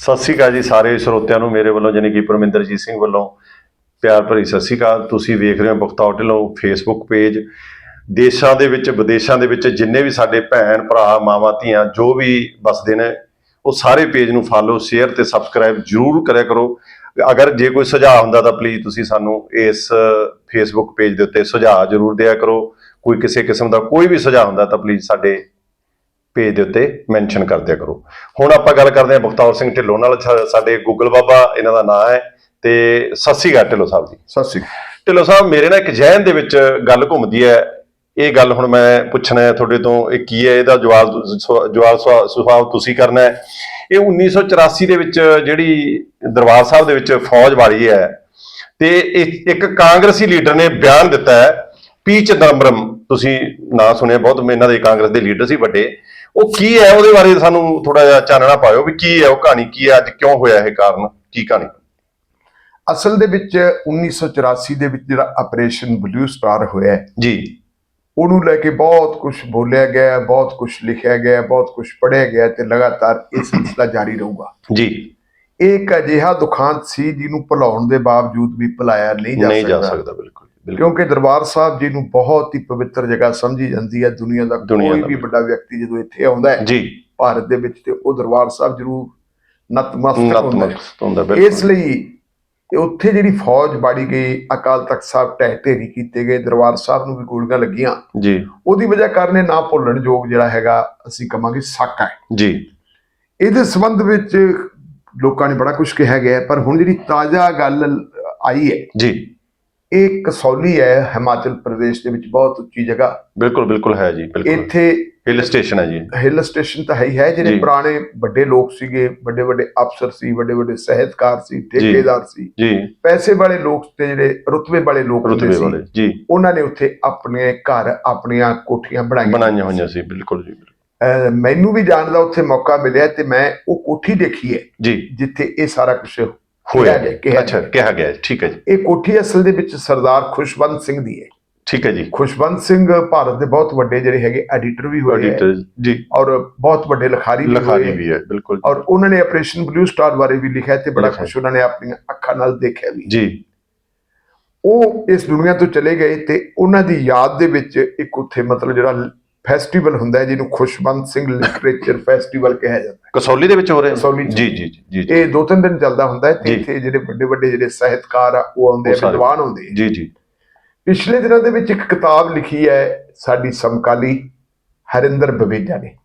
ਸਤਿ ਸ਼੍ਰੀ ਅਕਾਲ ਜੀ ਸਾਰੇ ਸਰੋਤਿਆਂ ਨੂੰ, ਮੇਰੇ ਵੱਲੋਂ ਜਾਣੀ ਕਿ ਪਰਮਿੰਦਰਜੀਤ ਸਿੰਘ ਵੱਲੋਂ ਪਿਆਰ ਭਰੀ ਸਤਿ ਸ਼੍ਰੀ ਅਕਾਲ। ਤੁਸੀਂ ਵੇਖ ਰਹੇ ਹੋ ਬਖਤੌਰ ਢਿੱਲੋਂ ਫੇਸਬੁੱਕ ਪੇਜ ਦੇਸ਼ਾਂ ਦੇ ਵਿੱਚ, ਵਿਦੇਸ਼ਾਂ ਦੇ ਵਿੱਚ ਜਿੰਨੇ ਵੀ ਸਾਡੇ ਭੈਣ, ਭਰਾ, ਮਾਵਾਂ, ਧੀਆਂ, ਜੋ ਵੀ ਵਸਦੇ ਨੇ, ਉਹ ਸਾਰੇ ਪੇਜ ਨੂੰ ਫਾਲੋ ਸ਼ੇਅਰ ਤੇ ਸਬਸਕ੍ਰਾਈਬ ਜਰੂਰ ਕਰਿਆ ਕਰੋ। ਅਗਰ ਜੇ ਕੋਈ ਸੁਝਾਅ ਹੁੰਦਾ ਤਾਂ ਪਲੀਜ਼ ਤੁਸੀਂ ਸਾਨੂੰ ਇਸ ਫੇਸਬੁੱਕ ਪੇਜ ਦੇ ਉੱਤੇ ਸੁਝਾਅ ਜਰੂਰ ਦਿਆ ਕਰੋ। ਕੋਈ ਕਿਸੇ ਕਿਸਮ ਦਾ ਕੋਈ ਵੀ ਸੁਝਾਅ ਹੁੰਦਾ ਤਾਂ ਪਲੀਜ਼ ਸਾਡੇ ਪੇਜ ਦੇ ਉੱਤੇ ਮੈਂਸ਼ਨ ਕਰ ਦਿਆ ਕਰੋ। ਹੁਣ ਆਪਾਂ ਗੱਲ ਕਰਦੇ ਹਾਂ ਬਖਤੌਰ ਸਿੰਘ ਢਿੱਲੋਂ ਨਾਲ। ਸਾਡੇ ਗੂਗਲ ਬਾਬਾ ਇਹਨਾਂ ਦਾ ਨਾਮ ਹੈ ਤੇ ਸਤਿ ਸ਼੍ਰੀ ਅਕਾਲ ਢਿੱਲੋਂ ਸਾਹਿਬ ਜੀ। ਸਤਿ ਸ਼੍ਰੀ ਅਕਾਲ। ਢਿੱਲੋਂ ਸਾਹਿਬ ਮੇਰੇ ਨਾਲ ਇੱਕ ਜ਼ਹਿਨ ਦੇ ਵਿੱਚ ਗੱਲ ਘੁੰਮਦੀ ਹੈ। ਇਹ ਗੱਲ ਹੁਣ ਮੈਂ ਪੁੱਛਣਾ ਹੈ ਤੁਹਾਡੇ ਤੋਂ ਇਹ ਕੀ ਹੈ? ਇਹਦਾ ਜਵਾਬ ਜਵਾਬ ਸੁਭਾਵ ਤੁਸੀਂ ਕਰਨਾ ਹੈ। ਇਹ 1984 ਦੇ ਵਿੱਚ ਜਿਹੜੀ ਦਰਬਾਰ ਸਾਹਿਬ ਦੇ ਵਿੱਚ ਫੌਜ ਵਾਲੀ ਹੈ ਤੇ ਇੱਕ ਇੱਕ ਕਾਂਗਰਸੀ ਲੀਡਰ ਨੇ ਬਿਆਨ ਦਿੱਤਾ ਹੈ। ਪੀ ਚਿਦੰਬਰਮ ਤੁਸੀਂ ਨਾਂ ਸੁਣਿਆ ਬਹੁਤ ਇਹਨਾਂ ਦੇ ਕਾਂਗਰਸ ਦੇ ਲੀਡਰ ਸੀ ਵੱਡੇ। ਉਹ ਕੀ ਹੈ ਉਹਦੇ ਬਾਰੇ ਸਾਨੂੰ ਥੋੜਾ ਜਿਹਾ ਚਾਨਣਾ ਪਾਇਓ ਵੀ ਕੀ ਹੈ ਉਹ ਕਹਾਣੀ ਕੀ ਹੈ ਅੱਜ ਕਿਉਂ ਹੋਇਆ ਇਹ ਕਾਰਨ ਕੀ ਕਹਾਣੀ? ਅਸਲ ਦੇ ਵਿੱਚ 1984 ਦੇ ਵਿੱਚ ਜਿਹੜਾ ਆਪਰੇਸ਼ਨ ਬਲੂ ਸਟਾਰ ਹੋਇਆ ਜੀ। ਉਹਨੂੰ ਲੈ ਕੇ ਬਹੁਤ ਕੁਝ ਬੋਲਿਆ ਗਿਆ ਬਹੁਤ ਕੁਝ ਲਿਖਿਆ ਗਿਆ ਬਹੁਤ ਕੁਝ ਪੜ੍ਹਿਆ ਗਿਆ ਤੇ ਲਗਾਤਾਰ ਇਹ ਸਿਲਸਿਲਾ ਜਾਰੀ ਰਹੂਗਾ। ਜੀ। ਇਹ ਇੱਕ ਅਜਿਹਾ ਦੁਖਾਂਤ ਸੀ ਜਿਹਨੂੰ ਭੁਲਾਉਣ ਦੇ ਬਾਵਜੂਦ ਵੀ ਭੁਲਾਇਆ ਨਹੀਂ ਜਾ ਨਹੀਂ ਜਾ ਸਕਦਾ। ਸਕਦਾ ਬਿਲਕੁਲ। ਕਿਉਂਕਿ ਦਰਬਾਰ ਸਾਹਿਬ ਜੀ ਨੂੰ ਬਹੁਤ ਹੀ ਪਵਿੱਤਰ ਜਗ੍ਹਾ ਸਮਝੀ ਜਾਂਦੀ ਹੈ। ਦੁਨੀਆ ਦਾ ਕੋਈ ਵੀ ਵੱਡਾ ਵਿਅਕਤੀ ਜਦੋਂ ਇੱਥੇ ਆਉਂਦਾ ਹੈ ਜੀ। ਭਾਰਤ ਦੇ ਵਿੱਚ ਤੇ ਉਹ ਦਰਬਾਰ ਸਾਹਿਬ ਜ਼ਰੂਰ ਨਤਮਸਤਕ ਹੁੰਦਾ ਹੈ। ਇਸ ਲਈ ਇਹ ਉੱਥੇ ਜਿਹੜੀ ਫੌਜ ਬਾੜੀ ਗਈ ਅਕਾਲ ਤਖਤ ਸਾਹਿਬ ਢਹਿ ਢੇਰੀ ਕੀਤੇ ਗਏ ਦਰਬਾਰ ਸਾਹਿਬ ਨੂੰ ਵੀ ਗੋਲੀਆਂ ਲੱਗੀਆਂ। ਜੀ। ਉਹਦੀ ਵਜ੍ਹਾ ਕਾਰਨ ਇਹ ਨਾ ਭੁੱਲਣ ਯੋਗ ਜਿਹੜਾ ਹੈਗਾ ਅਸੀਂ ਕਵਾਂਗੇ ਸਾਕਾ ਹੈ। ਜੀ। ਇਹਦੇ ਸੰਬੰਧ ਵਿੱਚ ਲੋਕਾਂ ਨੇ ਬੜਾ ਕੁਝ ਕਿਹਾ ਗਿਆ ਪਰ ਹੁਣ ਜਿਹੜੀ ਤਾਜ਼ਾ ਗੱਲ ਆਈ ਹੈ ਜੀ। ਇਹ ਕਸੌਲੀ ਹੈ ਹਿਮਾਚਲ ਪ੍ਰਦੇਸ਼ ਦੇ ਵਿੱਚ ਬਹੁਤ ਉੱਚੀ ਜਗ੍ਹਾ। ਬਿਲਕੁਲ ਬਿਲਕੁਲ ਹੈ ਜੀ ਬਿਲਕੁਲ। ਇੱਥੇ ਹਿਲ ਸਟੇਸ਼ਨ ਹੈ ਜੀ। ਹਿੱਲ ਸਟੇਸ਼ਨ ਤਾਂ ਹੈ ਹੀ ਹੈ ਜਿਹੜੇ। ਪੁਰਾਣੇ ਵੱਡੇ ਲੋਕ ਸੀਗੇ ਵੱਡੇ ਵੱਡੇ ਅਫਸਰ ਸੀ ਵੱਡੇ ਵੱਡੇ ਸਹਿਤਕਾਰ ਸੀ ਠੇਕੇਦਾਰ ਸੀ। ਜੀ। ਪੈਸੇ ਵਾਲੇ ਲੋਕ ਤੇ ਜਿਹੜੇ ਰੁਤਬੇ ਵਾਲੇ ਲੋਕ ਹੁੰਦੇ ਸੀ ਜੀ। ਉਹਨਾਂ ਨੇ ਉੱਥੇ ਆਪਣੇ ਘਰ ਆਪਣੀਆਂ ਕੋਠੀਆਂ ਬਣਾਈਆਂ। ਬਣਾਈਆਂ ਹੋਈਆਂ ਸੀ ਬਿਲਕੁਲ ਜੀ ਮੈਨੂੰ ਵੀ ਜਾਣ ਦਾ ਉੱਥੇ ਮੌਕਾ ਮਿਲਿਆ ਤੇ ਮੈਂ ਉਹ ਕੋਠੀ ਦੇਖੀ ਹੈ ਜੀ। ਜਿੱਥੇ ਇਹ ਸਾਰਾ ਕੁਝ ਹੋਇਆ ਗਿਆ, ਕਿਹਾ ਅੱਛਾ ਕਿਹਾ ਗਿਆ ਠੀਕ ਹੈ ਜੀ। ਇਹ ਕੋਠੀ ਅਸਲ ਦੇ ਵਿੱਚ ਸਰਦਾਰ ਖੁਸ਼ਵੰਤ ਸਿੰਘ ਦੀ ਹੈ। ਠੀਕ ਹੈ ਜੀ। ਖੁਸ਼ਵੰਤ ਸਿੰਘ ਭਾਰਤ ਦੇ ਬਹੁਤ ਵੱਡੇ ਜਿਹੜੇ ਹੈਗੇ ਐਡੀਟਰ ਵੀ ਹੋਏ ਐਡੀਟਰ ਜੀ। ਔਰ ਬਹੁਤ ਵੱਡੇ ਲਿਖਾਰੀ ਵੀ ਲਖਾਰੀ ਵੀ ਹੈ ਬਿਲਕੁਲ। ਔਰ ਉਹਨਾਂ ਨੇ ਆਪਰੇਸ਼ਨ ਬਲੂ ਸਟਾਰ ਬਾਰੇ ਵੀ ਲਿਖਿਆ ਤੇ ਬੜਾ। ਕੁਝ ਉਹਨਾਂ ਨੇ ਆਪਣੀਆਂ ਅੱਖਾਂ ਨਾਲ ਦੇਖਿਆ ਵੀ। ਜੀ। ਉਹ ਇਸ ਦੁਨੀਆ ਤੋਂ ਚਲੇ ਗਏ ਤੇ ਉਹਨਾਂ ਦੀ ਯਾਦ ਦੇ ਵਿੱਚ ਇੱਕ ਉੱਥੇ ਮਤਲਬ ਜਿਹੜਾ ਫੈਸਟੀਵਲ ਹੁੰਦਾ ਹੈ ਜਿਹਨੂੰ ਖੁਸ਼ਵੰਤ ਸਿੰਘ ਲਿਟਰੇਚਰ ਫੈਸਟੀਵਲ ਕਿਹਾ ਜਾਂਦਾ ਹੈ। ਕਸੌਲੀ ਦੇ ਵਿੱਚ ਹੋ ਰਿਹਾ ਕਸੌਲੀ ਚ। ਜੀ ਜੀ ਜੀ ਜੀ ਜੀ। ਇਹ ਦੋ ਤਿੰਨ ਦਿਨ ਚੱਲਦਾ ਹੁੰਦਾ ਹੈ ਤੇ ਜੀ। ਇੱਥੇ ਜਿਹੜੇ ਵੱਡੇ ਵੱਡੇ ਜਿਹੜੇ ਸਾਹਿਤਕਾਰ ਆ ਉਹ ਆਉਂਦੇ ਉਹ ਆ ਸਾਰੇ। ਵਿਦਵਾਨ ਆਉਂਦੇ ਆ। ਜੀ ਜੀ। ਪਿਛਲੇ ਦਿਨਾਂ ਦੇ ਵਿੱਚ ਇੱਕ ਕਿਤਾਬ ਲਿਖੀ ਹੈ ਸਾਡੀ ਸਮਕਾਲੀ ਹਰਿੰਦਰ ਬਵੇਜਾ ਨੇ।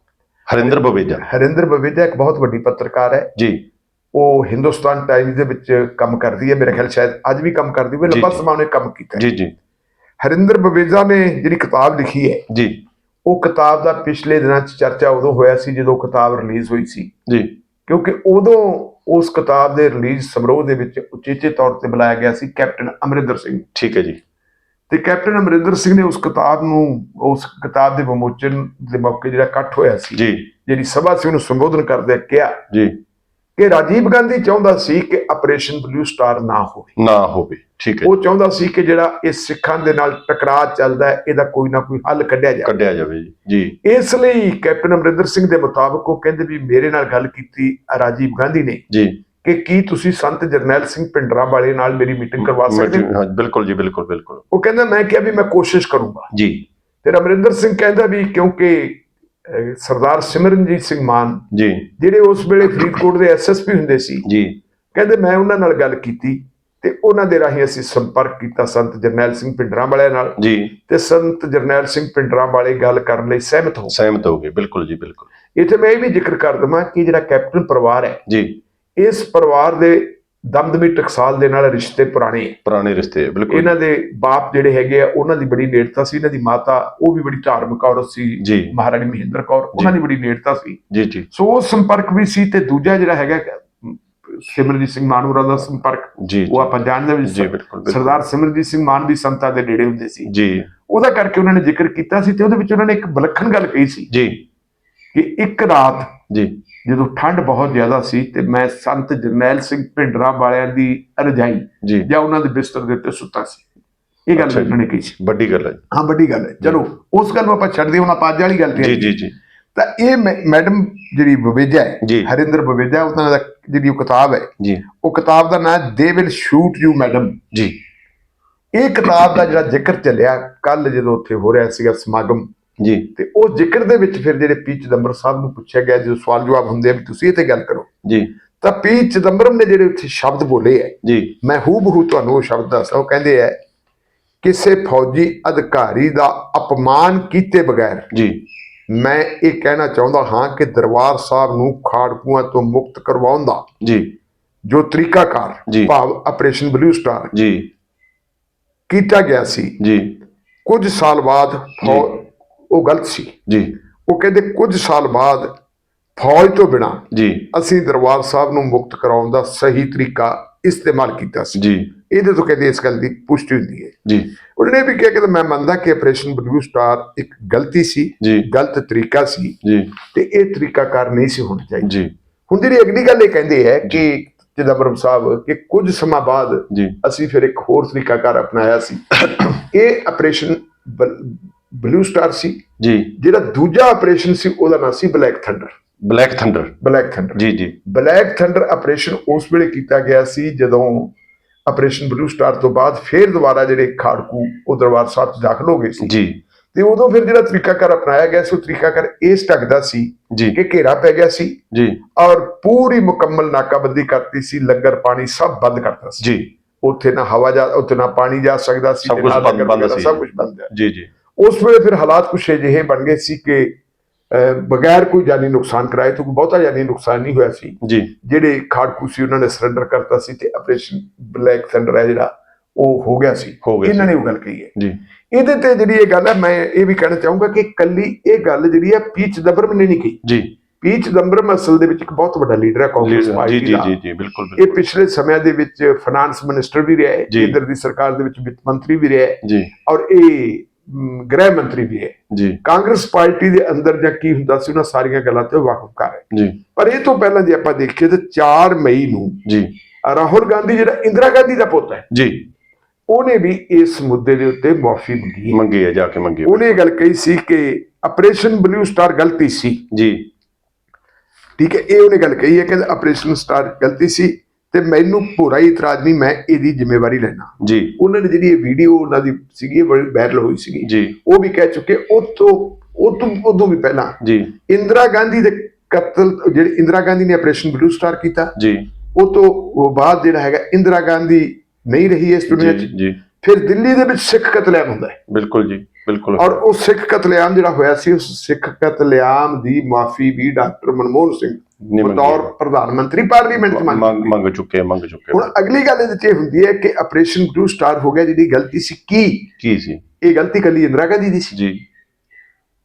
ਹਰਿੰਦਰ ਬਵੇਜਾ। ਹਰਿੰਦਰ ਬਵੇਜਾ ਇੱਕ ਬਹੁਤ ਵੱਡੀ ਪੱਤਰਕਾਰ ਹੈ। ਜੀ। ਉਹ ਹਿੰਦੁਸਤਾਨ ਟਾਈਮਜ਼ ਦੇ ਵਿੱਚ ਕੰਮ ਕਰਦੀ ਹੈ ਮੇਰੇ ਖਿਆਲ ਸ਼ਾਇਦ ਅੱਜ ਵੀ ਕੰਮ ਕਰਦੀ ਹੋਵੇ ਜੀ, ਲੰਬਾ ਜੀ। ਸਮਾਂ ਉਹਨੇ ਕੰਮ ਕੀਤਾ ਹੈ। ਜੀ ਜੀ। ਹਰਿੰਦਰ ਬਵੇਜਾ ਨੇ ਜਿਹੜੀ ਕਿਤਾਬ ਲਿਖੀ ਹੈ ਜੀ। ਉਹ ਕਿਤਾਬ ਦਾ ਪਿਛਲੇ ਦਿਨਾਂ 'ਚ ਚਰਚਾ ਉਦੋਂ ਹੋਇਆ ਸੀ ਜਦੋਂ ਕਿਤਾਬ ਰਿਲੀਜ਼ ਹੋਈ ਸੀ। ਜੀ। ਕਿਉਂਕਿ ਉਦੋਂ ਉਸ ਕਿਤਾਬ ਦੇ ਰਿਲੀਜ਼ ਸਮਾਰੋਹ ਦੇ ਵਿੱਚ ਉਚੇਚੇ ਤੌਰ ਤੇ ਬੁਲਾਇਆ ਗਿਆ ਸੀ ਕੈਪਟਨ ਅਮਰਿੰਦਰ ਸਿੰਘ। ਠੀਕ ਹੈ ਜੀ। ਤੇ ਕੈਪਟਨ ਅਮਰਿੰਦਰ ਸਿੰਘ ਨੇ ਉਸ ਕਿਤਾਬ ਨੂੰ ਉਸ ਕਿਤਾਬ ਦੇ ਵਿਮੋਚਨ ਦੇ ਮੌਕੇ ਜਿਹੜਾ ਇਕੱਠ ਹੋਇਆ ਸੀ ਜੀ। ਜਿਹੜੀ ਸਭਾ ਸੀ ਉਹਨੂੰ ਸੰਬੋਧਨ ਕਰਦਿਆਂ ਕਿਹਾ ਜੀ। ਕਿ ਰਾਜੀਵ ਗਾਂਧੀ ਚਾਹੁੰਦਾ ਸੀ ਕਿ ਆਪਰੇਸ਼ਨ ਬਲੂ ਸਟਾਰ ਨਾ ਹੋਵੇ। ਨਾ ਹੋਵੇ ਠੀਕ ਹੈ। ਉਹ ਚਾਹੁੰਦਾ ਸੀ ਕਿ ਜਿਹੜਾ ਇਹ ਸਿੱਖਾਂ ਦੇ ਨਾਲ ਟਕਰਾਅ ਚੱਲਦਾ ਹੈ ਇਹਦਾ ਕੋਈ ਨਾ ਕੋਈ ਹੱਲ ਕੱਢਿਆ ਜਾਵੇ। ਕੱਢਿਆ ਜਾਵੇ ਜੀ। ਜੀ। ਇਸ ਲਈ ਕੈਪਟਨ ਅਮਰਿੰਦਰ ਸਿੰਘ ਦੇ ਮੁਤਾਬਕ ਉਹ ਕਹਿੰਦੇ ਵੀ ਮੇਰੇ ਨਾਲ ਗੱਲ ਕੀਤੀ ਰਾਜੀਵ ਗਾਂਧੀ ਨੇ ਜੀ। ਕਿ ਕੀ ਤੁਸੀਂ ਸੰਤ ਜਰਨੈਲ ਸਿੰਘ ਪਿੰਡਰਾ ਵਾਲੇ ਨਾਲ ਮੇਰੀ ਮੀਟਿੰਗ ਕਰਵਾ ਸਕਦੇ ਹੋ? ਹਾਂ ਬਿਲਕੁਲ ਜੀ ਬਿਲਕੁਲ ਬਿਲਕੁਲ। ਉਹ ਕਹਿੰਦਾ ਮੈਂ ਕਿਹਾ ਵੀ ਮੈਂ ਕੋਸ਼ਿਸ਼ ਕਰੂੰਗਾ। ਜੀ। ਤੇ ਅਮਰਿੰਦਰ ਸਿੰਘ ਕਹਿੰਦਾ ਵੀ ਕਿਉਂਕਿ ਸਰਦਾਰ ਸਿਮਰਨਜੀਤ ਸਿੰਘ ਮਾਨ ਜੀ। ਜਿਹੜੇ ਉਸ ਵੇਲੇ ਫਰੀਦਕੋਟ ਦੇ ਐਸਐਸਪੀ ਹੁੰਦੇ ਸੀ। ਜੀ। ਕਹਿੰਦੇ ਮੈਂ ਉਹਨਾਂ ਨਾਲ ਗੱਲ ਕੀਤੀ ਤੇ ਉਹਨਾਂ ਦੇ ਰਾਹੀਂ ਅਸੀਂ ਸੰਪਰਕ ਕੀਤਾ ਸੰਤ ਜਰਨੈਲ ਸਿੰਘ ਪਿੰਡਰਾ ਵਾਲਿਆਂ ਨਾਲ। ਜੀ। ਤੇ ਸੰਤ ਜਰਨੈਲ ਸਿੰਘ ਪਿੰਡਰਾ ਵਾਲੇ ਗੱਲ ਕਰਨ ਲਈ ਸਹਿਮਤ ਹੋ। ਸਹਿਮਤ ਹੋ ਗਏ। ਬਿਲਕੁਲ ਜੀ ਬਿਲਕੁਲ। ਇੱਥੇ ਮੈਂ ਇਹ ਵੀ ਜ਼ਿਕਰ ਕਰ ਦਵਾਂ ਕਿ ਜਿਹੜਾ ਕੈਪਟਨ ਪਰਿਵਾਰ ਹੈ ਜੀ। ਇਸ ਪਰਿਵਾਰ ਦੇ ਦਮਦਮੀ ਟਕਸਾਲ ਦੇ ਨਾਲ ਰਿਸ਼ਤੇ ਪੁਰਾਣੇ। ਪੁਰਾਣੇ ਰਿਸ਼ਤੇ ਬਿਲਕੁਲ। ਇਹਨਾਂ ਦੇ ਬਾਪ ਜਿਹੜੇ ਹੈਗੇ ਆ ਉਹਨਾਂ ਦੀ ਬੜੀ ਨੇੜਤਾ ਸੀ ਇਹਨਾਂ ਦੀ ਮਾਤਾ ਉਹ ਵੀ ਬੜੀ ਧਾਰਮਿਕ ਔਰਤ ਸੀ। ਜੀ। ਮਹਾਰਾਣੀ ਮਹਿੰਦਰ ਕੌਰ ਉਹਨਾਂ ਦੀ ਬੜੀ ਨੇੜਤਾ ਸੀ। ਜੀ ਜੀ। ਸੋ ਉਹ ਸੰਪਰਕ ਵੀ ਸੀ ਤੇ ਦੂਜਾ ਜਿਹੜਾ ਹੈਗਾ ਸਿਮਰਜੀਤ ਸਿੰਘ ਮਾਨ ਹੋਰਾਂ ਦਾ ਸੰਪਰਕ ਉਹ ਆਪਾਂ ਜਾਣਦੇ ਵੀ ਜੀ ਬਿਲਕੁਲ। ਸਰਦਾਰ ਸਿਮਰਜੀਤ ਸਿੰਘ ਮਾਨ ਵੀ ਸੰਤਾਂ ਦੇ ਨੇੜੇ ਹੁੰਦੇ ਸੀ। ਜੀ। ਉਹਦਾ ਕਰਕੇ ਉਹਨਾਂ ਨੇ ਜ਼ਿਕਰ ਕੀਤਾ ਸੀ ਤੇ ਉਹਦੇ ਵਿੱਚ ਉਹਨਾਂ ਨੇ ਇੱਕ ਵਿਲੱਖਣ ਗੱਲ ਕਹੀ ਸੀ ਜੀ। ਕਿ ਇੱਕ ਰਾਤ ਜੀ। ਜਦੋਂ ਠੰਡ ਬਹੁਤ ਜ਼ਿਆਦਾ ਸੀ ਤੇ ਮੈਂ ਸੰਤ ਜਰਨੈਲ ਸਿੰਘ ਭਿੰਡਰਾ ਵਾਲਿਆਂ ਦੀ ਰਜਾਈ ਜੀ। ਉਹਨਾਂ ਦੇ ਬਿਸਤਰ ਦੇ ਉੱਤੇ ਸੁੱਤਾ ਸੀ। ਇਹ ਗੱਲ। ਉਹਨਾਂ ਨੇ ਕਹੀ ਸੀ। ਵੱਡੀ ਗੱਲ ਹੈ ਹਾਂ ਵੱਡੀ ਗੱਲ ਹੈ। ਚਲੋ ਉਸ ਗੱਲ ਨੂੰ ਆਪਾਂ ਛੱਡਦੇ ਹੁਣ ਆਪਾਂ ਅੱਜ ਵਾਲੀ ਗੱਲ ਤੇ ਜੀ। ਜੀ ਜੀ। ਤਾਂ ਇਹ ਮੈਡਮ ਜਿਹੜੀ ਬਵੇਜਾ ਹੈ। ਹਰਿੰਦਰ ਬਵੇਜਾ ਉਹਨਾਂ ਦਾ ਜਿਹੜੀ ਉਹ ਕਿਤਾਬ ਹੈ ਜੀ। ਉਹ ਕਿਤਾਬ ਦਾ ਨਾਮ they will shoot you madam. ਜੀ। ਇਹ ਕਿਤਾਬ ਦਾ ਜਿਹੜਾ ਜ਼ਿਕਰ ਚੱਲਿਆ ਕੱਲ ਜਦੋਂ ਉੱਥੇ ਹੋ ਰਿਹਾ ਸੀਗਾ ਸਮਾਗਮ ਜੀ। ਤੇ ਉਹ ਜ਼ਿਕਰ ਦੇ ਵਿੱਚ ਫਿਰ ਜਿਹੜੇ ਪੀ ਚਦੰਬਰ ਸਾਹਿਬ ਨੂੰ ਪੁੱਛਿਆ ਗਿਆ ਜਦੋਂ ਸਵਾਲ ਜਵਾਬ ਹੁੰਦੇ ਆ ਵੀ ਤੁਸੀਂ ਇਹ ਤੇ ਗੱਲ ਕਰੋ। ਜੀ। ਤਾਂ ਪੀ ਚਦੰਬਰਮ ਨੇ ਜਿਹੜੇ ਉੱਥੇ ਸ਼ਬਦ ਬੋਲੇ ਹੈ ਜੀ। ਮੈਂ ਹੂ ਬਹੂ ਤੁਹਾਨੂੰ ਉਹ ਸ਼ਬਦ ਦੱਸਦਾ ਉਹ ਕਹਿੰਦੇ ਹੈ ਕਿਸੇ ਫੌਜੀ ਅਧਿਕਾਰੀ ਦਾ ਅਪਮਾਨ ਕੀਤੇ ਬਗੈਰ ਜੀ। ਮੈਂ ਇਹ ਕਹਿਣਾ ਚਾਹੁੰਦਾ ਹਾਂ ਕਿ ਦਰਬਾਰ ਸਾਹਿਬ ਨੂੰ ਖਾੜਕੂਆਂ ਤੋਂ ਮੁਕਤ ਕਰਵਾਉਣ ਦਾ ਜੀ। ਜੋ ਤਰੀਕਾਕਾਰ ਜੀ। ਭਾਵ ਆਪਰੇਸ਼ਨ ਬਲੂ ਸਟਾਰ ਜੀ। ਕੀਤਾ ਗਿਆ ਸੀ। ਜੀ। ਕੁਝ ਸਾਲ ਬਾਅਦ ਉਹ ਗਲਤ ਸੀ। ਜੀ। ਉਹ ਕਹਿੰਦੇ ਕੁਝ ਸਾਲ ਬਾਅਦ ਫੌਜ ਤੋਂ ਬਿਨਾ ਜੀ। ਅਸੀਂ ਦਰਬਾਰ ਸਾਹਿਬ ਨੂੰ ਮੁਕਤ ਕਰਾਉਣ ਦਾ ਸਹੀ ਤਰੀਕਾ ਇਸਤੇਮਾਲ ਕੀਤਾ ਸੀ। ਜੀ। ਇਹਦੇ ਤੋਂ ਕਹਿੰਦੇ ਇਸ ਗੱਲ ਦੀ ਪੁਸ਼ਟੀ ਹੁੰਦੀ ਹੈ। ਜੀ। ਉਹਨੇ ਵੀ ਕਿਹਾ ਕਿ ਮੈਂ ਮੰਨਦਾ ਕਿ ਆਪਰੇਸ਼ਨ ਬਲੂ ਸਟਾਰ ਇੱਕ ਗਲਤੀ ਸੀ ਗਲਤ ਤਰੀਕਾ ਸੀ। ਜੀ। ਤੇ ਇਹ ਤਰੀਕਾਕਾਰ ਨਹੀਂ ਸੀ ਹੋਣਾ ਚਾਹੀਦਾ। ਜੀ। ਹੁਣ ਜਿਹੜੀ ਅਗਲੀ ਗੱਲ ਇਹ ਕਹਿੰਦੇ ਹੈ ਕਿ ਚਿਦੰਬਰਮ ਸਾਹਿਬ ਕਿ ਕੁਝ ਸਮਾਂ ਬਾਅਦ ਅਸੀਂ ਫਿਰ ਇੱਕ ਹੋਰ ਤਰੀਕਾਕਾਰ ਅਪਣਾਇਆ ਸੀ। ਇਹ ਆਪਰੇਸ਼ਨ ਬਲੂ ਸਟਾਰ ਸੀ। ਜੀ। ਜਿਹੜਾ ਦੂਜਾ ਆਪਰੇਸ਼ਨ ਸੀ ਉਹਦਾ ਨਾਮ ਸੀ black thunder black thunder black thunder ਜੀ ਜੀ। ਬਲੈਕ ਥੰਡਰ ਆਪਰੇਸ਼ਨ ਉਸ ਵੇਲੇ ਕੀਤਾ ਗਿਆ ਸੀ ਜਦੋਂ ਆਪਰੇਸ਼ਨ ਬਲੂ ਸਟਾਰ ਤੋਂ ਬਾਅਦ ਫੇਰ ਦੁਬਾਰਾ ਜਿਹੜੇ ਖਾੜਕੂ ਉਹ ਦਰਬਾਰ ਸਾਹਿਬ 'ਚ ਦਾਖਲ ਹੋ ਗਏ ਸੀ। ਜੀ। ਤੇ ਉਦੋਂ ਫਿਰ ਜਿਹੜਾ ਤਰੀਕਾਕਾਰ ਅਪਣਾਇਆ ਗਿਆ ਸੀ ਉਹ ਤਰੀਕਾਕਾਰ ਇਸ ਢਕਦਾ ਸੀ ਜੀ। ਕਿ ਘੇਰਾ ਪੈ ਗਿਆ ਸੀ ਜੀ। ਔਰ ਪੂਰੀ ਮੁਕੰਮਲ ਨਾਕਾਬੰਦੀ ਕਰਤੀ ਸੀ ਲੰਗਰ ਪਾਣੀ ਸਭ ਬੰਦ ਕਰਤਾ ਸੀ। ਜੀ। ਉੱਥੇ ਨਾ ਹਵਾ ਜਾ ਉੱਥੇ ਨਾ ਪਾਣੀ ਜਾ ਸਕਦਾ ਸੀ ਸਭ ਬੰਦ- ਸੀ। ਕੁਝ ਬੰਦ ਹੈ ਜੀ ਜੀ। ਉਸ ਵੇਲੇ ਫਿਰ ਹਾਲਾਤ ਕੁਛ ਅਜਿਹੇ ਬਣ ਗਏ ਸੀ ਕਿ ਬਗੈਰ ਕੋਈ ਜਾਨੀ ਨੁਕਸਾਨ ਕਰਾਏ ਤੋਂ ਕੋਈ ਬਹੁਤਾ ਜਾਨੀ ਨੁਕਸਾਨ ਨਹੀਂ ਹੋਇਆ ਸੀ। ਜੀ। ਜਿਹੜੇ ਖਾੜਕੂ ਸੀ ਉਹਨਾਂ ਨੇ ਸਰੈਂਡਰ ਕਰਤਾ ਸੀ ਤੇ ਆਪਰੇਸ਼ਨ ਬਲੈਕ ਥੰਡਰ ਹੈ ਜਿਹੜਾ ਉਹ ਹੋ ਗਿਆ ਸੀ। ਇਹਨਾਂ। ਨੇ ਉਹ ਗੱਲ ਕਹੀ ਹੈ। ਜੀ। ਇਹਦੇ ਤੇ ਜਿਹੜੀ ਇਹ ਗੱਲ ਹੈ ਮੈਂ ਇਹ ਵੀ ਕਹਿਣਾ ਚਾਹੂੰਗਾ ਕਿ ਕੱਲੀ ਇਹ ਗੱਲ ਜਿਹੜੀ ਹੈ ਪੀਚ ਦਬਰਮ ਨੇ ਨਹੀਂ ਕਹੀ। ਜੀ। ਪੀਚ ਦੰਬਰਮ ਅਸਲ ਦੇ ਵਿੱਚ ਇੱਕ ਬਹੁਤ ਵੱਡਾ ਲੀਡਰ ਹੈ ਕਾਂਗਰਸ ਜੀ ਪਾਰਟੀ ਜੀ ਦਾ। ਜੀ ਜੀ ਬਿਲਕੁਲ ਇਹ ਪਿਛਲੇ ਸਮਿਆਂ ਦੇ ਵਿੱਚ ਫਾਈਨਾਂਸ ਮਿਨਿਸਟਰ ਵੀ ਰਿਹਾ ਹੈ। ਜੀ। ਕੇਂਦਰ ਦੀ ਸਰਕਾਰ ਦੇ ਵਿੱਚ ਵਿੱਤ ਮੰਤਰੀ ਵੀ ਰਿਹਾ ਹੈ। ਜੀ। ਔਰ ਇਹ ਗ੍ਰਹਿ ਮੰਤਰੀ ਵੀ ਹੈ। ਜੀ। ਕਾਂਗਰਸ ਪਾਰਟੀ ਦੇ ਅੰਦਰ ਜਾਂ ਕੀ ਹੁੰਦਾ ਸੀ ਉਹਨਾਂ ਸਾਰੀਆਂ ਗੱਲਾਂ ਤੇ ਵਾਕਫਕਾਰ ਹੈ ਜੀ। ਪਰ ਇਹ ਤੋਂ ਪਹਿਲਾਂ ਜੇ ਆਪਾਂ ਦੇਖੀਏ ਤਾਂ 4 ਮਈ ਨੂੰ ਜੀ। ਰਾਹੁਲ ਗਾਂਧੀ ਜਿਹੜਾ ਇੰਦਰਾ ਗਾਂਧੀ ਦਾ ਪੁੱਤ ਹੈ ਜੀ। ਉਹਨੇ ਵੀ ਇਸ ਮੁੱਦੇ ਦੇ ਉੱਤੇ ਮਾਫੀ ਮੰਗੀ। ਮੰਗੀ ਹੈ ਜਾ ਕੇ ਮੰਗੀ। ਉਹਨੇ ਇਹ ਗੱਲ ਕਹੀ ਸੀ ਕਿ ਆਪਰੇਸ਼ਨ ਬਲੂ ਸਟਾਰ ਗਲਤੀ ਸੀ। ਜੀ। ਠੀਕ ਹੈ ਇਹ ਉਹਨੇ ਗੱਲ ਕਹੀ ਹੈ ਕਿ ਆਪਰੇਸ਼ਨ ਸਟਾਰ ਗਲਤੀ ਸੀ। ਤੇ ਮੈਨੂੰ ਪੂਰਾ ਹੀ ਇਤਰਾਜ਼ ਨਹੀਂ ਮੈਂ ਇਹਦੀ ਜ਼ਿੰਮੇਵਾਰੀ ਲੈਣਾ ਜੀ। ਉਹਨਾਂ ਨੇ ਜਿਹੜੀ ਇਹ ਵੀਡੀਓ ਉਹਨਾਂ ਦੀ ਸੀਗੀ ਇਹ ਬੜੀ ਵਾਇਰਲ ਹੋਈ ਸੀਗੀ। ਜੀ। ਉਹ ਵੀ ਕਹਿ ਚੁੱਕੇ ਉਹ ਤੋਂ ਉਹ ਤੋਂ ਉਦੋਂ ਵੀ ਪਹਿਲਾਂ। ਜੀ। ਇੰਦਰਾ ਗਾਂਧੀ ਦੇ ਕਤਲ ਜਿਹੜੀ ਇੰਦਰਾ ਗਾਂਧੀ ਨੇ ਆਪਰੇਸ਼ਨ ਬਲੂ ਸਟਾਰ ਕੀਤਾ। ਜੀ। ਉਹ ਤੋਂ ਉਹ ਬਾਅਦ ਜਿਹੜਾ ਹੈਗਾ ਇੰਦਰਾ ਗਾਂਧੀ ਨਹੀਂ ਰਹੀ ਇਸ ਦੁਨੀਆ 'ਚ। ਜੀ। ਜੀ ਫਿਰ ਦਿੱਲੀ ਦੇ ਵਿੱਚ ਸਿੱਖ ਕਤਲੇਆਮ ਹੁੰਦਾ ਹੈ। ਬਿਲਕੁਲ ਜੀ। ਬਿਲਕੁਲ। ਔਰ ਉਹ ਸਿੱਖ ਕਤਲੇਆਮ ਜਿਹੜਾ ਹੋਇਆ ਸੀ ਉਸ ਸਿੱਖ ਕਤਲੇਆਮ ਦੀ ਮਾਫੀ ਵੀ ਡਾਕਟਰ ਮਨਮੋਹਨ ਸਿੰਘ ਬਤੌਰ ਪ੍ਰਧਾਨ ਮੰਤਰੀ ਪਾਰਲੀਮੈਂਟ ਮੰਗ। ਮੰਗ ਚੁੱਕੇ ਮੰਗ ਚੁੱਕੇ। ਹੁਣ ਅਗਲੀ ਗੱਲ ਇਹਦੇ ਚ ਹੁੰਦੀ ਹੈ ਕਿ ਆਪਰੇਸ਼ਨ ਬਲੂ ਸਟਾਰ ਹੋ ਗਿਆ ਜਿਹੜੀ ਗਲਤੀ ਸੀ ਕੀ? ਕੀ ਸੀ? ਇਹ ਗਲਤੀ ਕੱਲੀ ਇੰਦਰਾ ਗਾਂਧੀ ਦੀ ਸੀ? ਜੀ।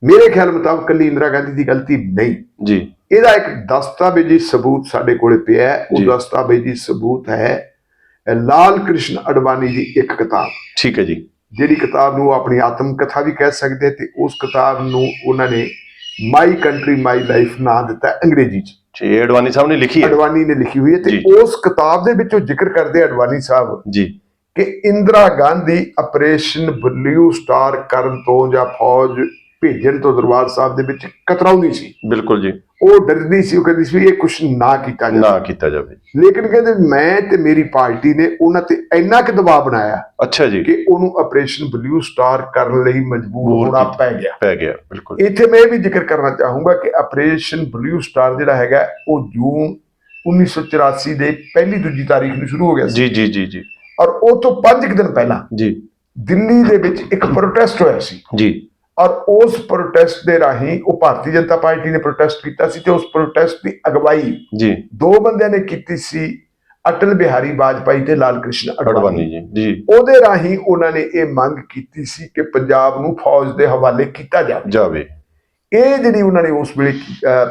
ਮੇਰੇ ਖਿਆਲ ਮੁਤਾਬਕ ਕੱਲੀ ਇੰਦਰਾ ਗਾਂਧੀ ਦੀ ਗਲਤੀ ਨਹੀਂ। ਜੀ। ਇਹਦਾ ਇੱਕ ਦਸਤਾਵੇਜੀ ਸਬੂਤ ਸਾਡੇ ਕੋਲੇ ਪਿਆ ਹੈ। ਉਹ। ਦਸਤਾਵੇਜੀ ਸਬੂਤ ਹੈ ਲਾਲ ਕ੍ਰਿਸ਼ਨ ਅਡਵਾਨੀ ਦੀ ਇੱਕ ਕਿਤਾਬ। ਠੀਕ ਹੈ ਜੀ। ਜਿਹੜੀ ਕਿਤਾਬ ਨੂੰ ਆਪਣੀ ਆਤਮ ਕਥਾ ਵੀ ਕਹਿ ਸਕਦੇ ਤੇ ਉਸ ਕਿਤਾਬ ਨੂੰ ਉਹਨਾਂ ਨੇ ਮਾਈ ਕੰਟਰੀ ਮਾਈ ਲਾਈਫ ਨਾਂ ਦਿੱਤਾ ਅੰਗਰੇਜ਼ੀ ਚ। ਜੀ ਅਡਵਾਨੀ ਸਾਹਿਬ ਨੇ ਲਿਖੀ ਹੈ। ਅਡਵਾਨੀ ਨੇ ਲਿਖੀ ਹੋਈ ਹੈ ਤੇ। ਉਸ ਕਿਤਾਬ ਦੇ ਵਿੱਚ ਉਹ ਜ਼ਿਕਰ ਕਰਦੇ ਅਡਵਾਨੀ ਸਾਹਿਬ ਜੀ। ਕਿ Indira Gandhi operation blue star ਕਰਨ ਤੋਂ ਜਾਂ ਫੌਜ ਭੇਜਣ ਤੋਂ ਦਰਬਾਰ ਸਾਹਿਬ ਦੇ ਵਿੱਚ ਕਤਰਾਉਂਦੀ ਸੀ। ਬਿਲਕੁਲ ਜੀ। ਉਹ ਡਰਦੀ ਸੀ ਉਹ ਕਹਿੰਦੀ ਸੀ ਵੀ ਇਹ ਕੁਝ ਨਾ ਕੀਤਾ ਨਾ ਜਾਵੇ ਕੀਤਾ ਜਾਵੇ। ਲੇਕਿਨ ਕਹਿੰਦੇ ਮੈਂ ਤੇ ਮੇਰੀ ਪਾਰਟੀ ਨੇ ਉਹਨਾਂ ਤੇ ਇੰਨਾ ਕਿ ਦਬਾਅ ਬਣਾਇਆ ਅੱਛਾ ਜੀ। ਕਿ ਉਹਨੂੰ ਆਪਰੇਸ਼ਨ ਬਲੂ ਸਟਾਰ ਕਰਨ ਲਈ ਮਜਬੂਰ ਹੋਣਾ। ਪੈ ਗਿਆ। ਪੈ ਗਿਆ ਬਿਲਕੁਲ। ਇੱਥੇ ਮੈਂ ਇਹ ਵੀ ਜ਼ਿਕਰ ਕਰਨਾ ਚਾਹੂੰਗਾ ਕਿ ਆਪਰੇਸ਼ਨ ਬਲੂ ਸਟਾਰ ਜਿਹੜਾ ਹੈਗਾ ਉਹ ਜੂਨ 1984 ਦੇ ਪਹਿਲੀ ਦੂਜੀ ਤਾਰੀਖ ਨੂੰ ਸ਼ੁਰੂ ਹੋ ਗਿਆ ਸੀ। ਜੀ ਜੀ ਜੀ ਜੀ। ਔਰ ਉਹ ਤੋਂ 5 ਦਿਨ ਪਹਿਲਾਂ ਜੀ। ਦਿੱਲੀ ਦੇ ਵਿੱਚ ਇੱਕ ਪ੍ਰੋਟੈਸਟ ਹੋਇਆ ਸੀ। ਜੀ। ਔਰ ਉਸ ਪ੍ਰੋਟੈਸਟ ਦੇ ਰਾਹੀਂ ਉਹ ਭਾਰਤੀ ਜਨਤਾ ਪਾਰਟੀ ਨੇ ਪ੍ਰੋਟੈਸਟ ਕੀਤਾ ਸੀ ਤੇ ਉਸ ਪ੍ਰੋਟੈਸਟ ਦੀ ਅਗਵਾਈ ਜੀ। ਦੋ ਬੰਦਿਆਂ ਨੇ ਕੀਤੀ ਸੀ ਅਟਲ ਬਿਹਾਰੀ ਵਾਜਪਾਈ ਤੇ ਲਾਲ ਕ੍ਰਿਸ਼ਨ ਅਡਵਾਨੀ। ਜੀ ਜੀ। ਉਹਦੇ ਰਾਹੀਂ ਉਹਨਾਂ ਨੇ ਇਹ ਮੰਗ ਕੀਤੀ ਸੀ ਕਿ ਪੰਜਾਬ ਨੂੰ ਫੌਜ ਦੇ ਹਵਾਲੇ ਕੀਤਾ ਜਾਵੇ। ਜਾਵੇ। ਇਹ ਜਿਹੜੀ ਉਹਨਾਂ ਨੇ ਉਸ ਵੇਲੇ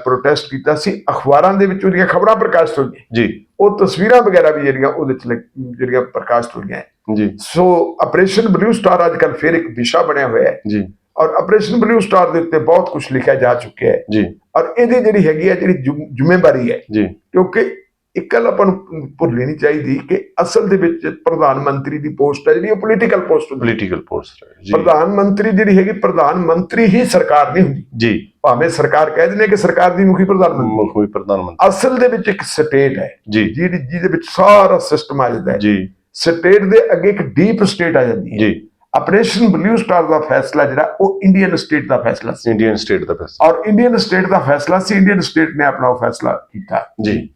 ਪ੍ਰੋਟੈਸਟ ਕੀਤਾ ਸੀ ਅਖਬਾਰਾਂ ਦੇ ਵਿੱਚ ਉਹਦੀਆਂ ਖਬਰਾਂ ਪ੍ਰਕਾਸ਼ਿਤ ਹੋਈਆਂ ਜੀ। ਉਹ ਤਸਵੀਰਾਂ ਵਗੈਰਾ ਵੀ ਜਿਹੜੀਆਂ ਉਹਦੇ ਚ ਜਿਹੜੀਆਂ ਪ੍ਰਕਾਸ਼ਿਤ ਹੋਈਆਂ ਜੀ। ਸੋ ਆਪਰੇਸ਼ਨ ਬਲੂ ਸਟਾਰ ਅੱਜ ਕੱਲ੍ਹ ਫਿਰ ਇੱਕ ਵਿਸ਼ਾ ਬਣਿਆ ਹੋਇਆ ਹੈ। ਜੀ। ਔਰ ਆਪਰੇਸ਼ਨ ਬਲੂ ਸਟਾਰ ਦੇ ਉੱਤੇ ਬਹੁਤ ਕੁਝ ਲਿਖਿਆ ਜਾ ਚੁੱਕਿਆ ਹੈ। ਜੀ। ਔਰ ਇਹਦੀ ਜਿਹੜੀ ਹੈਗੀ ਹੈ ਜਿਹੜੀ ਜ਼ਿੰਮ- ਜ਼ਿੰਮੇਵਾਰੀ ਹੈ ਜੀ। ਕਿਉਂਕਿ ਇੱਕ ਗੱਲ ਆਪਾਂ ਨੂੰ ਭੁੱਲਣੀ ਨਹੀਂ ਚਾਹੀਦੀ ਕਿ ਅਸਲ ਦੇ ਵਿੱਚ ਪ੍ਰਧਾਨ ਮੰਤਰੀ ਦੀ ਪੋਸਟ ਹੈ ਜਿਹੜੀ ਉਹ ਪੋਲੀਟੀਕਲ ਪੋਸਟ ਹੁੰਦੀ ਹੈ। ਪੋਲੀਟੀਕਲ ਪੋਸਟ ਜੀ। ਪ੍ਰਧਾਨ ਮੰਤਰੀ ਜਿਹੜੀ ਹੈਗੀ ਪ੍ਰਧਾਨ ਮੰਤਰੀ ਹੀ ਸਰਕਾਰ ਨਹੀਂ ਹੁੰਦੀ ਜੀ। ਭਾਵੇਂ ਸਰਕਾਰ ਕਹਿ ਦਿੰਦੇ ਕਿ ਸਰਕਾਰ ਦੀ ਮੁਖੀ ਪ੍ਰਧਾਨ ਮੰਤਰੀ ਕੋਈ ਪ੍ਰਧਾਨ ਮੰਤਰੀ। ਅਸਲ ਦੇ ਵਿੱਚ ਇੱਕ ਸਟੇਟ ਹੈ। ਜੀ। ਜਿਹਦੀ ਜਿਹਦੇ ਵਿੱਚ ਸਾਰਾ ਸਿਸਟਮ ਆ ਜਾਂਦਾ ਹੈ। ਜੀ। ਸਟੇਟ ਦੇ ਅੱਗੇ ਇੱਕ ਡੀਪ ਸਟੇਟ ਆ ਜਾਂਦੀ ਹੈ। ਜੀ। ਆਪਰੇਸ਼ਨ ਬਲੂ ਸਟਾਰ ਦਾ ਫੈਸਲਾ ਜਿਹੜਾ ਉਹ ਇੰਡੀਅਨ ਸਟੇਟ ਦਾ ਫੈਸਲਾ ਸੀ। ਇੰਡੀਅਨ ਸਟੇਟ ਦਾ ਫੈਸਲਾ। ਔਰ ਇੰਡੀਅਨ ਸਟੇਟ ਦਾ ਫੈਸਲਾ ਸੀ ਇੰਡੀਅਨ ਸਟੇਟ ਨੇ ਆਪਣਾ ਉਹ ਫੈਸਲਾ ਕੀਤਾ। ਜੀ।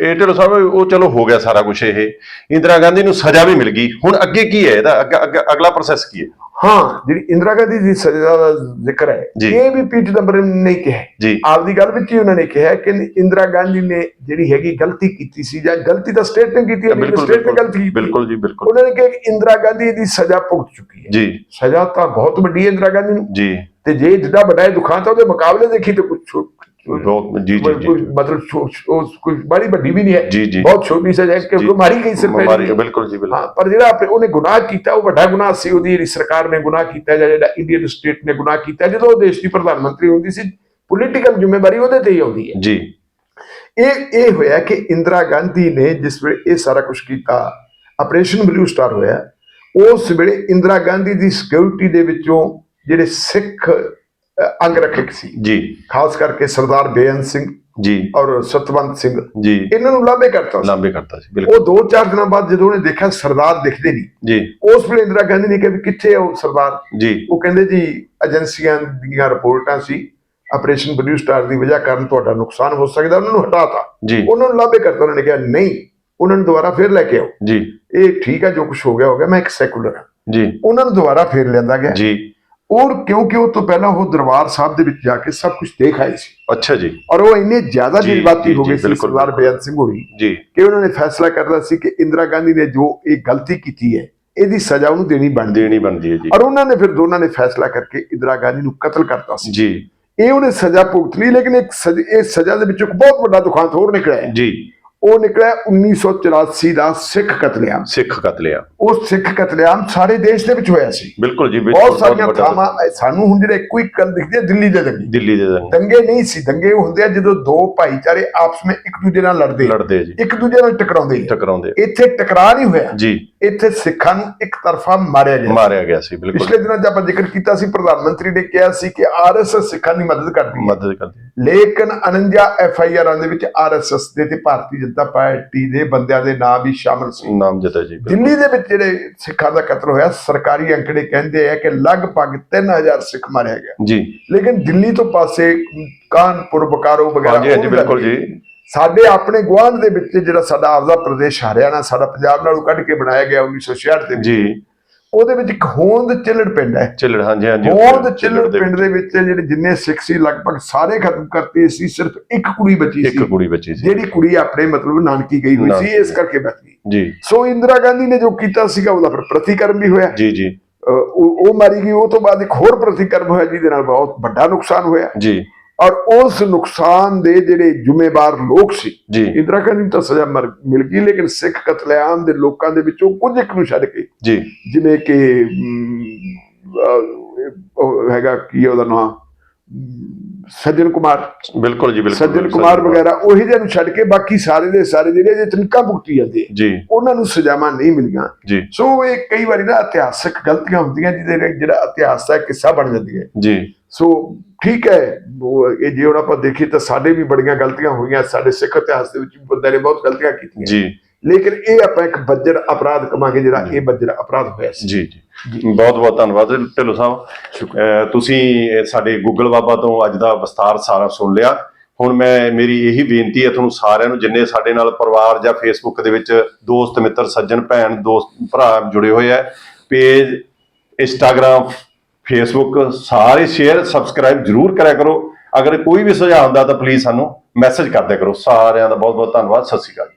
ਇਹ ਢਿੱਲੋਂ ਸਾਹਿਬ ਉਹ ਚਲੋ ਹੋ ਗਿਆ ਸਾਰਾ ਕੁਝ ਇਹ। ਇੰਦਰਾ ਗਾਂਧੀ ਨੂੰ ਸਜ਼ਾ ਵੀ ਮਿਲ ਗਈ। ਹੁਣ ਅੱਗੇ ਕੀ ਹੈ? ਇਹਦਾ ਅੱਗੇ- ਅੱਗੇ- ਅਗਲਾ ਪ੍ਰੋਸੈਸ ਕੀ ਹੈ? ਹਾਂ ਜਿਹੜੀ ਇੰਦਰਾ ਗਾਂਧੀ ਦੀ ਸਜ਼ਾ ਦਾ ਜ਼ਿਕਰ ਹੈ। ਇਹ ਵੀ ਪੀ ਚਿਦੰਬਰਮ ਨੇ ਕਿਹਾ ਆਪਦੀ ਗੱਲ ਵਿੱਚ ਹੀ ਉਹਨਾਂ ਨੇ ਕਿਹਾ ਕਿ ਇੰਦਰਾ ਗਾਂਧੀ ਨੇ ਜਿਹੜੀ ਹੈਗੀ ਗਲਤੀ ਕੀਤੀ ਸੀ ਜਾਂ ਗਲਤੀ ਤਾਂ ਸਟੇਟ ਨੇ ਕੀਤੀ ਹੈ ਬਿਲਕੁਲ ਸਟੇਟ ਨੇ ਗਲਤੀ ਕੀਤੀ ਬਿਲਕੁਲ ਜੀ ਬਿਲਕੁਲ। ਉਹਨਾਂ ਨੇ ਕਿਹਾ ਕਿ ਇੰਦਰਾ ਗਾਂਧੀ ਦੀ ਸਜ਼ਾ ਭੁਗਤ ਚੁੱਕੀ ਹੈ। ਜੀ। ਸਜ਼ਾ ਤਾਂ ਬਹੁਤ ਵੱਡੀ ਹੈ ਇੰਦਰਾ ਗਾਂਧੀ ਨੂੰ। ਜੀ। ਤੇ ਜੇ ਜਿੱਦਾਂ ਵੱਡਾ ਦੁਖਾਂਤ ਉਹਦੇ ਮੁਕਾਬਲੇ ਦੇਖੀ ਤੇ ਕੁਝ ਮਤਲਬ ਕੋਈ ਬੜੀ ਵੱਡੀ ਵੀ ਨਹੀਂ ਹੈ ਜੀ, ਜੀ। ਬਹੁਤ ਛੋਟੀ ਸਜ਼ਾ ਹੈ ਜੀ। ਮਾਰੀ ਗਈ ਸਿਰਫ ਇਹਦੀ। ਬਿਲਕੁਲ ਜੀ ਬਿਲਕੁਲ ਹਾਂ ਪਰ ਜਿਹੜਾ ਆਪੇ- ਉਹਨੇ ਗੁਨਾਹ ਕੀਤਾ ਉਹ ਵੱਡਾ ਗੁਨਾਹ ਸੀ ਉਹਦੀ ਜਿਹੜੀ ਸਰਕਾਰ ਨੇ ਗੁਨਾਹ ਕੀਤਾ ਜਾਂ ਜਿਹੜਾ ਇੰਡੀਅਨ ਸਟੇਟ ਨੇ ਗੁਨਾਹ ਕੀਤਾ ਜਦੋਂ ਉਹ ਦੇਸ਼ ਦੀ ਪ੍ਰਧਾਨ ਮੰਤਰੀ ਹੁੰਦੀ ਸੀ ਪੋਲੀਟੀਕਲ ਜ਼ਿੰਮੇਵਾਰੀ ਉਹਦੇ ਤੇ ਹੀ ਆਉਂਦੀ ਹੈ ਜੀ ਇਹ ਇਹ ਹੋਇਆ ਕਿ ਇੰਦਰਾ ਗਾਂਧੀ ਨੇ ਜਿਸ ਵੇਲੇ ਇਹ ਸਾਰਾ ਕੁਝ ਕੀਤਾ ਆਪਰੇਸ਼ਨ ਬਲੂ ਸਟਾਰ ਹੋਇਆ ਉਸ ਵੇਲੇ ਇੰਦਰਾ ਗਾਂਧੀ ਦੀ ਸਿਕਿਉਰਿਟੀ ਦੇ ਵਿੱਚੋਂ ਜਿਹੜੇ ਸਿੱਖ ਅੰਗ ਰੱਖਕ ਸੀ। ਜੀ। ਖਾਸ ਕਰਕੇ ਸਰਦਾਰ ਬੇਅੰਤ ਸਿੰਘ ਜੀ। ਔਰ ਸਤਵੰਤ ਸਿੰਘ। ਜੀ। ਇਹਨਾਂ ਨੂੰ ਲਾਂਭੇ ਕਰਤਾ ਸੀ। ਲਾਂਬੇ ਕਰਤਾ ਸੀ ਬਿਲਕੁਲ। ਉਹ ਦੋ ਚਾਰ ਦਿਨਾਂ ਬਾਅਦ ਜਦੋਂ ਉਹਨੇ ਦੇਖਿਆ ਸਰਦਾਰ ਦਿਖਦੇ ਨਹੀਂ ਜੀ। ਉਸ ਵੇਲੇ ਇੰਦਰਾ ਗਾਂਧੀ ਨੇ ਕਿਹਾ ਵੀ ਕਿੱਥੇ ਆ ਉਹ ਸਰਦਾਰ? ਜੀ। ਉਹ ਕਹਿੰਦੇ ਜੀ ਏਜੰਸੀਆਂ ਦੀਆਂ ਰਿਪੋਰਟਾਂ ਸੀ ਆਪਰੇਸ਼ਨ ਬਲੂ ਸਟਾਰ ਦੀ ਵਜ੍ਹਾ ਕਾਰਨ ਤੁਹਾਡਾ ਨੁਕਸਾਨ ਹੋ ਸਕਦਾ ਉਹਨਾਂ ਨੂੰ ਹਟਾਤਾ। ਜੀ। ਉਹਨਾਂ ਨੂੰ ਲਾਂਭੇ ਕਰਤਾ ਉਹਨਾਂ ਨੇ ਕਿਹਾ ਨਹੀਂ ਉਹਨਾਂ ਨੂੰ ਦੁਬਾਰਾ ਫੇਰ ਲੈ ਕੇ ਆਓ। ਜੀ। ਇਹ ਠੀਕ ਹੈ ਜੋ ਕੁਝ ਹੋ ਗਿਆ ਹੋ ਗਿਆ ਮੈਂ ਇੱਕ ਸੈਕੂਲਰ ਹਾਂ ਜੀ। ਉਹਨਾਂ ਨੂੰ ਦੁਬਾਰਾ ਫੇਰ ਲਿਆਂਦਾ ਗਿਆ। ਜੀ। ਔਰ ਕਿਉਂਕਿ ਉਹ ਤੋਂ ਪਹਿਲਾਂ ਉਹ ਦਰਬਾਰ ਸਾਹਿਬ ਦੇ ਵਿੱਚ ਜਾ ਕੇ ਸਭ ਕੁਝ ਦੇਖ ਆਏ ਸੀ। ਅੱਛਾ ਜੀ। ਔਰ ਉਹ ਇੰਨੇ ਜ਼ਿਆਦਾ ਜਜ਼ਬਾਤੀ ਹੋ ਗਏ ਸੀ ਸਰਦਾਰ ਬੇਅੰਤ ਸਿੰਘ ਹੋਣੀ ਜੀ। ਕਿ ਉਹਨਾਂ ਨੇ ਫੈਸਲਾ ਕਰਨਾ ਸੀ ਕਿ ਇੰਦਰਾ ਗਾਂਧੀ ਨੇ ਜੋ ਇਹ ਗਲਤੀ ਕੀਤੀ ਹੈ ਇਹਦੀ ਸਜ਼ਾ ਉਹਨੂੰ ਦੇਣੀ ਬਣਦੀ ਦੇਣੀ ਬਣਦੀ ਹੈ ਜੀ। ਔਰ ਉਹਨਾਂ ਨੇ ਫਿਰ ਦੋਨਾਂ ਨੇ ਫੈਸਲਾ ਕਰਕੇ ਇੰਦਰਾ ਗਾਂਧੀ ਨੂੰ ਕਤਲ ਕਰਤਾ ਸੀ। ਜੀ। ਇਹ ਉਹਨੇ ਸਜ਼ਾ ਭੁਗਤ ਲਈ ਲੇਕਿਨ ਇੱਕ ਸਜ਼- ਇਹ ਸਜ਼ਾ ਦੇ ਵਿੱਚੋਂ ਇੱਕ ਬਹੁਤ ਵੱਡਾ ਦੁਖਾਂਤ ਹੋਰ ਨਿਕਲਿਆ। ਜੀ। ਉਹ ਨਿਕਲਿਆ 1984 ਦਾ ਸਿੱਖ ਕਤਲੇਆਮ। ਸਿੱਖ ਕਤਲਿਆ ਉਹ ਸਿੱਖ ਕਤਲੇਆਮ ਸਾਰੇ ਦੇਸ਼ ਦੇ ਵਿੱਚ ਹੋਇਆ ਸੀ। ਬਿਲਕੁਲ ਜੀ ਬਹੁਤ ਸਾਰੀਆਂ ਥਾਵਾਂ ਸਾਨੂੰ ਹੁਣ ਜਿਹੜੇ ਇੱਕੋ ਹੀ ਗੱਲ ਦਿਖਦੀ ਹੈ ਦਿੱਲੀ ਦੇ ਦੰਗੇ। ਦਿੱਲੀ ਦੇ ਦੰਗੇ। ਦੰਗੇ ਨਹੀਂ ਸੀ ਦੰਗੇ ਉਹ ਹੁੰਦੇ ਆ ਜਦੋਂ ਦੋ ਭਾਈਚਾਰੇ ਆਪਸ ਵਿੱਚ ਇੱਕ ਦੂਜੇ ਨਾਲ ਲੜਦੇ। ਲੜਦੇ ਜੀ। ਇੱਕ ਦੂਜੇ ਨਾਲ ਟਕਰਾਉਂਦੇ। ਟਕਰਾਉਂਦੇ। ਇੱਥੇ ਟਕਰਾਅ ਨਹੀਂ ਹੋਇਆ। ਜੀ। ਇੱਥੇ ਸਿੱਖਾਂ ਨੂੰ ਇੱਕ ਤਰਫਾ ਮਾਰਿਆ ਗਿਆ ਮਾਰਿਆ ਗਿਆ ਸੀ ਬਿਲਕੁਲ। ਪਿਛਲੇ ਦਿਨਾਂ 'ਚ ਆਪਾਂ ਜ਼ਿਕਰ ਕੀਤਾ ਸੀ ਪ੍ਰਧਾਨ ਮੰਤਰੀ ਨੇ ਕਿਹਾ ਸੀ ਕਿ ਆਰਐਸਐਸ ਸਿੱਖਾਂ ਦੀ ਮਦਦ ਕਰਦੀ ਹੈ। ਮਦਦ ਕਰਦੇ ਲੇਕਿਨ 49 ਐਫਆਈਆਰਾਂ ਦੇ ਵਿੱਚ ਆਰਐਸਐਸ ਦੇ ਤੇ ਭਾਰਤੀ ਜਨਤਾ ਪਾਰਟੀ ਦੇ ਬੰਦਿਆਂ ਦੇ ਨਾਮ ਵੀ ਸ਼ਾਮਲ ਸੀ। ਨਾਮ ਜਤਾ ਜੀ। ਦਿੱਲੀ ਦੇ ਵਿੱਚ ਜਿਹੜੇ ਸਿੱਖਾਂ ਦਾ ਕਤਲ ਹੋਇਆ ਸਰਕਾਰੀ ਅੰਕੜੇ ਕਹਿੰਦੇ ਆ ਕਿ ਲਗਭਗ 3000 ਸਿੱਖ ਮਾਰਿਆ ਗਿਆ ਜੀ। ਲੇਕਿਨ ਦਿੱਲੀ ਤੋਂ ਪਾਸੇ ਕਾਨਪੁਰ ਬਕਾਰੋ ਵਗੈਰਾ ਹਾਂਜੀ ਹਾਂਜੀ ਬਿਲਕੁਲ। ਜੀ। ਸਾਡੇ ਆਪਣੇ ਗੁਆਂਢ ਦੇ ਵਿੱਚ ਜਿਹੜਾ ਸਾਡਾ ਆਪਦਾ ਪ੍ਰਦੇਸ਼ ਹਰਿਆਣਾ ਸਾਡਾ ਪੰਜਾਬ ਨਾਲੋਂ ਕੱਢ ਕੇ ਬਣਾਇਆ ਗਿਆ 1966 ਦੇ ਵਿੱਚ। ਜੀ। ਉਹਦੇ ਵਿੱਚ ਇੱਕ ਹੋਂਦ ਚਿੱਲੜ ਪਿੰਡ ਹੈ। ਚਿਲੜ ਹਾਂਜੀ ਹਾਂਜੀ ਹੋਂਦ ਚਿੱਲੜ ਪਿੰਡ ਦੇ ਵਿੱਚ ਜਿਹੜੇ ਜਿੰਨੇ ਸਿੱਖ ਸੀ ਲਗਭਗ ਸਾਰੇ ਖਤਮ ਕਰਤੇ ਸੀ ਸਿਰਫ ਇੱਕ ਕੁੜੀ ਬਚੀ ਇੱਕ ਸੀ। ਕੁੜੀ ਬੱਚੀ ਸੀ। ਜਿਹੜੀ ਕੁੜੀ ਆਪਣੇ ਮਤਲਬ ਨਾਨਕੀ ਗਈ ਹੋਈ ਸੀ ਇਸ ਕਰਕੇ ਬਚ ਗਈ। ਜੀ। ਸੋ ਇੰਦਰਾ ਗਾਂਧੀ ਨੇ ਜੋ ਕੀਤਾ ਸੀਗਾ ਉਹਦਾ ਫਿਰ ਪ੍ਰਤੀਕਰਮ ਵੀ ਹੋਇਆ। ਜੀ ਜੀ। ਉਹ ਮਾਰੀ ਗਈ ਉਹ ਤੋਂ ਬਾਅਦ ਇੱਕ ਹੋਰ ਪ੍ਰਤੀਕਰਮ ਹੋਇਆ ਜਿਹਦੇ ਨਾਲ ਬਹੁਤ ਵੱਡਾ ਨੁਕਸਾਨ ਹੋਇਆ। ਜੀ। ਔਰ ਉਸ ਨੁਕਸਾਨ ਦੇ ਜਿਹੜੇ ਜ਼ਿੰਮੇਵਾਰ ਲੋਕ ਸੀ ਇੰਦਰਾ ਗਾਂਧੀ ਨੂੰ ਤਾਂ ਸਜ਼ਾ ਮਿਲ ਗਈ ਲੇਕਿਨ ਸਿੱਖ ਕਤਲੇਆਮ ਦੇ ਲੋਕਾਂ ਦੇ ਵਿੱਚੋਂ ਕੁਝ ਇੱਕ ਨੂੰ ਛੱਡ ਕੇ ਜੀ। ਜਿਵੇਂ ਕਿ ਹੈਗਾ ਕੀ ਉਹਦਾ ਨਾਮ ਸੱਜਣ ਕੁਮਾਰ। ਬਿਲਕੁਲ ਜੀ ਬਿਲਕੁਲ। ਸੱਜਣ ਕੁਮਾਰ ਵਗੈਰਾ ਉਹੀ ਜਿਹੇ ਨੂੰ ਛੱਡ ਕੇ ਬਾਕੀ ਸਾਰੇ ਦੇ ਸਾਰੇ ਜਿਹੜੇ ਜੇ ਤਨਕਾ ਭੁਗਤੀ ਜਾਂਦੇ ਉਹਨਾਂ ਨੂੰ ਸਜ਼ਾਵਾਂ ਨਹੀਂ ਮਿਲੀਆਂ। ਸੋ ਇਹ ਕਈ ਵਾਰੀ ਨਾ ਇਤਿਹਾਸਕ ਗਲਤੀਆਂ ਹੁੰਦੀਆਂ ਜਿਹਦੇ ਨਾਲ ਜਿਹੜਾ ਇਤਿਹਾਸ ਦਾ ਕਿੱਸਾ ਬਣ ਜਾਂਦੀ ਹੈ। ਜੀ। ਸੋ ਠੀਕ ਹੈ ਇਹ ਜੇ ਹੁਣ ਆਪਾਂ ਦੇਖੀਏ ਤਾਂ ਸਾਡੇ ਵੀ ਬੜੀਆਂ ਗਲਤੀਆਂ ਹੋਈਆਂ ਸਾਡੇ ਸਿੱਖ ਇਤਿਹਾਸ ਦੇ ਵਿੱਚ ਬੰਦੇ ਨੇ ਬਹੁਤ ਗਲਤੀਆਂ ਕੀਤੀਆਂ। ਜੀ। ਲੇਕਿਨ ਇਹ ਆਪਾਂ ਇੱਕ ਬੱਜਰ ਅਪਰਾਧ ਕਮਾਂਗੇ ਜਿਹੜਾ ਇਹ ਬੱਜਰ ਅਪਰਾਧ ਹੋਇਆ ਸੀ। ਜੀ ਜੀ। ਬਹੁਤ ਬਹੁਤ ਧੰਨਵਾਦ ਢਿੱਲੋਂ ਸਾਹਿਬ। ਤੁਸੀਂ ਸਾਡੇ ਗੂਗਲ ਬਾਬਾ ਤੋਂ ਅੱਜ ਦਾ ਵਿਸਤਾਰ ਸਾਰਾ ਸੁਣ ਲਿਆ। ਹੁਣ ਮੈਂ ਮੇਰੀ ਇਹੀ ਬੇਨਤੀ ਹੈ ਤੁਹਾਨੂੰ ਸਾਰਿਆਂ ਨੂੰ ਜਿੰਨੇ ਸਾਡੇ ਨਾਲ ਪਰਿਵਾਰ ਜਾਂ ਫੇਸਬੁੱਕ ਦੇ ਵਿੱਚ ਦੋਸਤ ਮਿੱਤਰ ਸੱਜਣ ਭੈਣ ਦੋਸਤ ਭਰਾ ਜੁੜੇ ਹੋਏ ਆ ਪੇਜ ਇੰਸਟਾਗ੍ਰam ਫੇਸਬੁੱਕ ਸਾਰੇ ਸ਼ੇਅਰ ਸਬਸਕ੍ਰਾਈਬ ਜਰੂਰ ਕਰਿਆ ਕਰੋ। ਅਗਰ ਕੋਈ ਵੀ ਸੁਝਾਅ ਹੁੰਦਾ ਤਾਂ ਪਲੀਜ਼ ਸਾਨੂੰ ਮੈਸੇਜ ਕਰਦੇ ਕਰੋ। ਸਾਰਿਆਂ ਦਾ ਬਹੁਤ ਬਹੁਤ ਧੰਨਵਾਦ। ਸਤਿ ਸ਼੍ਰੀ ਅਕਾਲ